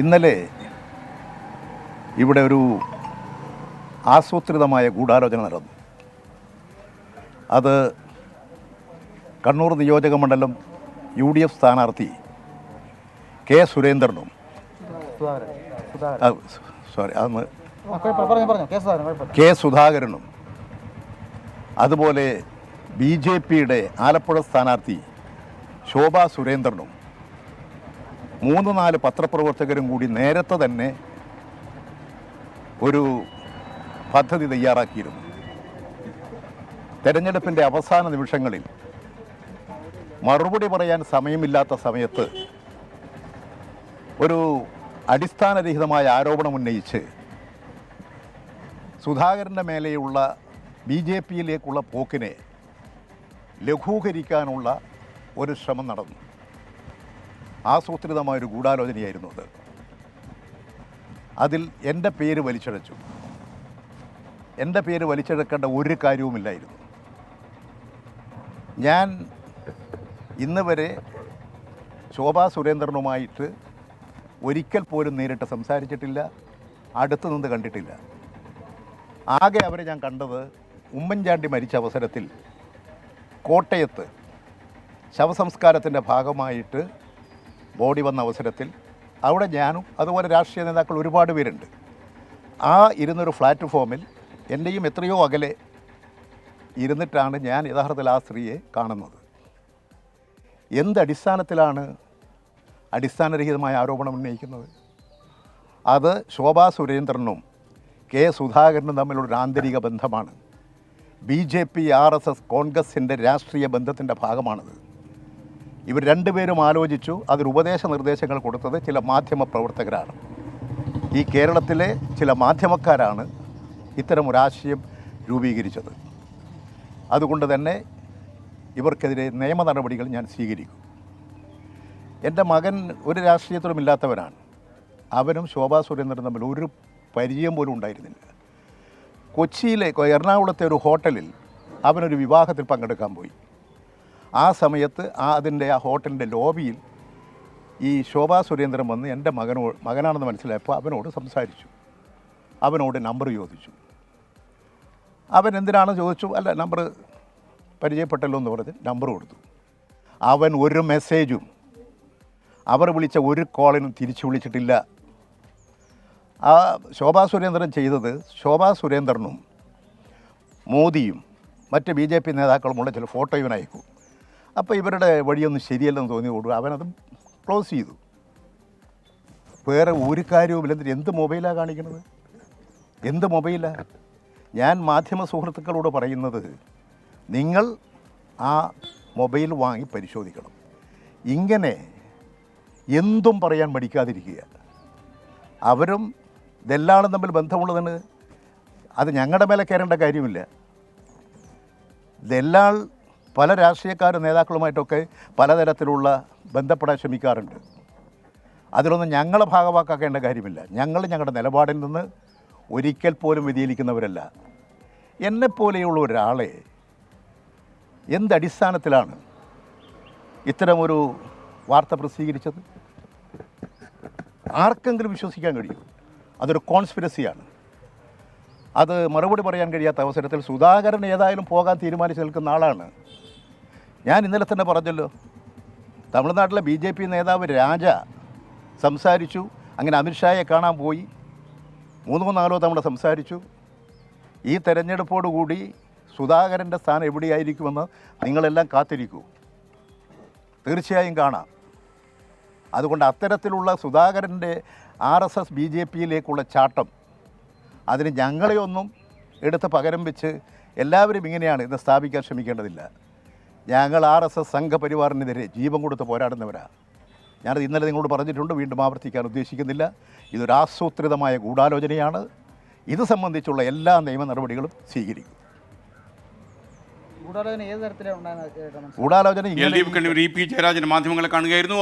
ഇന്നലെ ഇവിടെ ഒരു ആസൂത്രിതമായ ഗൂഢാലോചന നടന്നു. അത് കണ്ണൂർ നിയോജക മണ്ഡലം യു ഡി എഫ് സ്ഥാനാർത്ഥി കെ സുരേന്ദ്രനും സോറി അന്ന് കെ സുധാകരനും അതുപോലെ ബി ജെ പിയുടെ ആലപ്പുഴ സ്ഥാനാർത്ഥി ശോഭ സുരേന്ദ്രനും മൂന്ന് നാല് പത്രപ്രവർത്തകരും കൂടി നേരത്തെ തന്നെ ഒരു പദ്ധതി തയ്യാറാക്കിയിരുന്നു. തെരഞ്ഞെടുപ്പിന്റെ അവസാന നിമിഷങ്ങളിൽ മറുപടി പറയാൻ സമയമില്ലാത്ത സമയത്ത് ഒരു അടിസ്ഥാനരഹിതമായ ആരോപണം ഉന്നയിച്ച് സുധാകരന്റെ മേലെയുള്ള ബി ജെ പിയിലേക്കുള്ള പോക്കിനെ ലഘൂകരിക്കാനുള്ള ഒരു ശ്രമം നടന്നു. ആസൂത്രിതമായൊരു ഗൂഢാലോചനയായിരുന്നു അത്. അതിൽ എന്റെ പേര് വലിച്ചഴച്ചു. എന്റെ പേര് വലിച്ചെടുക്കേണ്ട ഒരു കാര്യവുമില്ലായിരുന്നു. ഞാൻ ഇന്ന് വരെ ശോഭാ സുരേന്ദ്രനുമായിട്ട് ഒരിക്കൽ പോലും നേരിട്ട് സംസാരിച്ചിട്ടില്ല അടുത്തു നിന്ന് കണ്ടിട്ടില്ല. ആകെ അവരെ ഞാൻ കണ്ടത് ഉമ്മൻചാണ്ടി മരിച്ച അവസരത്തിൽ കോട്ടയത്ത് ശവസംസ്കാരത്തിന്റെ ഭാഗമായിട്ട് ബോഡി വന്ന അവസരത്തിൽ അവിടെ ഞാനും അതുപോലെ രാഷ്ട്രീയ നേതാക്കൾ ഒരുപാട് പേരുണ്ട്. ആ ഇരുന്നൊരു പ്ലാറ്റ്ഫോമിൽ എന്റെയും എത്രയോ അകലെ ഇരുന്നിട്ടാണ് ഞാൻ യഥാർത്ഥത്തിൽ ആ സ്ത്രീയെ കാണുന്നത്. എന്തടിസ്ഥാനത്തിലാണ് അടിസ്ഥാനരഹിതമായ ആരോപണം ഉന്നയിക്കുന്നത്? അത് ശോഭാ സുരേന്ദ്രനും കെ സുധാകരനും തമ്മിലുള്ള ആന്തരിക ബന്ധമാണ്. B J P R S S കോൺഗ്രസിന്റെ രാഷ്ട്രീയ ബന്ധത്തിന്റെ ഭാഗമാണത്. ഇവർ രണ്ടുപേരും ആലോചിച്ചു അതിന് ഉപദേശ നിർദ്ദേശങ്ങൾ കൊടുത്തത് ചില മാധ്യമ പ്രവർത്തകരാണ്. ഈ കേരളത്തിലെ ചില മാധ്യമക്കാരാണ് ഇത്തരം ഒരാശയം രൂപീകരിച്ചത്. അതുകൊണ്ട് തന്നെ ഇവർക്കെതിരെ നിയമ നടപടികൾ ഞാൻ സ്വീകരിക്കും. എന്റെ മകൻ ഒരു രാഷ്ട്രീയത്തിലും ഇല്ലാത്തവനാണ്. അവനും ശോഭാ സുരേന്ദ്രനും തമ്മിൽ ഒരു പരിചയം പോലും ഉണ്ടായിരുന്നില്ല. കൊച്ചിയിലെ എറണാകുളത്തെ ഒരു ഹോട്ടലിൽ അവനൊരു വിവാഹത്തിൽ പങ്കെടുക്കാൻ പോയി. ആ സമയത്ത് ആ അതിന്റെ ആ ഹോട്ടലിന്റെ ലോബിയിൽ ഈ ശോഭാ സുരേന്ദ്രൻ വന്ന് എന്റെ മകനോ മകനാണെന്ന് മനസ്സിലായപ്പോൾ അവനോട് സംസാരിച്ചു. അവനോട് നമ്പർ ചോദിച്ചു. അവൻ എന്തിനാണ് ചോദിച്ചു? അല്ല നമ്പർ പരിചയപ്പെട്ടല്ലോ എന്ന് പറഞ്ഞ് നമ്പർ കൊടുത്തു. അവൻ ഒരു മെസ്സേജും അവർ വിളിച്ച ഒരു കോളിനും തിരിച്ചു വിളിച്ചിട്ടില്ല. ആ ശോഭാ സുരേന്ദ്രൻ ചെയ്തത് ശോഭാ സുരേന്ദ്രനും മോദിയും മറ്റ് ബി ജെ പി നേതാക്കളുമുള്ള ചില ഫോട്ടോ ഇവൻ അയക്കും. അപ്പോൾ ഇവരുടെ വഴിയൊന്നും ശരിയല്ലെന്ന് തോന്നി കൊടുക്കുക. അവനത് ക്ലോസ് ചെയ്തു. വേറെ ഒരു കാര്യവുമില്ല. എന്നിട്ട് എന്ത് മൊബൈലാണ് കാണിക്കുന്നത് എന്ത് മൊബൈലാണ് ഞാൻ മാധ്യമ സുഹൃത്തുക്കളോട് പറയുന്നത് നിങ്ങൾ ആ മൊബൈൽ വാങ്ങി പരിശോധിക്കണം. ഇങ്ങനെ എന്തും പറയാൻ മടിക്കാതിരിക്കുക. അവരും ഇതെല്ലാം തമ്മിൽ ബന്ധമുള്ളതിന് അത് ഞങ്ങളുടെ മേലെ കയറേണ്ട കാര്യമില്ല. ഇതെല്ലാം പല രാഷ്ട്രീയക്കാരും നേതാക്കളുമായിട്ടൊക്കെ പലതരത്തിലുള്ള ബന്ധപ്പെടാൻ ശ്രമിക്കാറുണ്ട്. അതിലൊന്നും ഞങ്ങളെ ഭാഗമാക്കേണ്ട കാര്യമില്ല. ഞങ്ങൾ ഞങ്ങളുടെ നിലപാടിൽ നിന്ന് ഒരിക്കൽ പോലും വ്യതിചലിക്കുന്നവരല്ല. എന്നെപ്പോലെയുള്ള ഒരാളെ എന്തടിസ്ഥാനത്തിലാണ് ഇത്തരമൊരു വാർത്ത പ്രസിദ്ധീകരിച്ചത്? ആർക്കെങ്കിലും വിശ്വസിക്കാൻ കഴിയും? അതൊരു കോൺസ്പിരസിയാണ്. അത് മറുപടി പറയാൻ കഴിയാത്ത അവസരത്തിൽ സുധാകരൻ ഏതായാലും പോകാൻ തീരുമാനിച്ച് നിൽക്കുന്ന ആളാണ് ഞാൻ ഇന്നലെ തന്നെ പറഞ്ഞല്ലോ. തമിഴ്നാട്ടിലെ ബി ജെ പി നേതാവ് രാജ സംസാരിച്ചു. അങ്ങനെ അമിത്ഷായെ കാണാൻ പോയി. മൂന്നോ നാലോ തവണ സംസാരിച്ചു. ഈ തെരഞ്ഞെടുപ്പോടുകൂടി സുധാകരന്റെ സ്ഥാനം എവിടെയായിരിക്കുമെന്ന് നിങ്ങളെല്ലാം കാത്തിരിക്കൂ. തീർച്ചയായും കാണാം. അതുകൊണ്ട് അത്തരത്തിലുള്ള സുധാകരന്റെ R S S B J പിയിലേക്കുള്ള ചാട്ടം അതിന് ഞങ്ങളെയൊന്നും എടുത്ത് പകരം വെച്ച് എല്ലാവരും ഇങ്ങനെയാണ് ഇത് സ്ഥാപിക്കാൻ ശ്രമിക്കേണ്ടതില്ല. ഞങ്ങൾ ആർ എസ് എസ് സംഘപരിവാറിനെതിരെ ജീവൻ കൊടുത്ത് പോരാടുന്നവരാണ് ഞാനത് ഇന്നലെ നിങ്ങളോട് പറഞ്ഞിട്ടുണ്ട് വീണ്ടും ആവർത്തിക്കാൻ ഉദ്ദേശിക്കുന്നില്ല. ഇതൊരു ആസൂത്രിതമായ ഗൂഢാലോചനയാണ്. ഇത് സംബന്ധിച്ചുള്ള എല്ലാ നിയമ നടപടികളും സ്വീകരിക്കും. ഗൂഢാലോചന ഏത് തരത്തിലാണ് ഗൂഢാലോചന എൽ ഇങ്ങനെ D F Kannur E P Jayarajan മാധ്യമങ്ങളെ കാണുകയായിരുന്നു.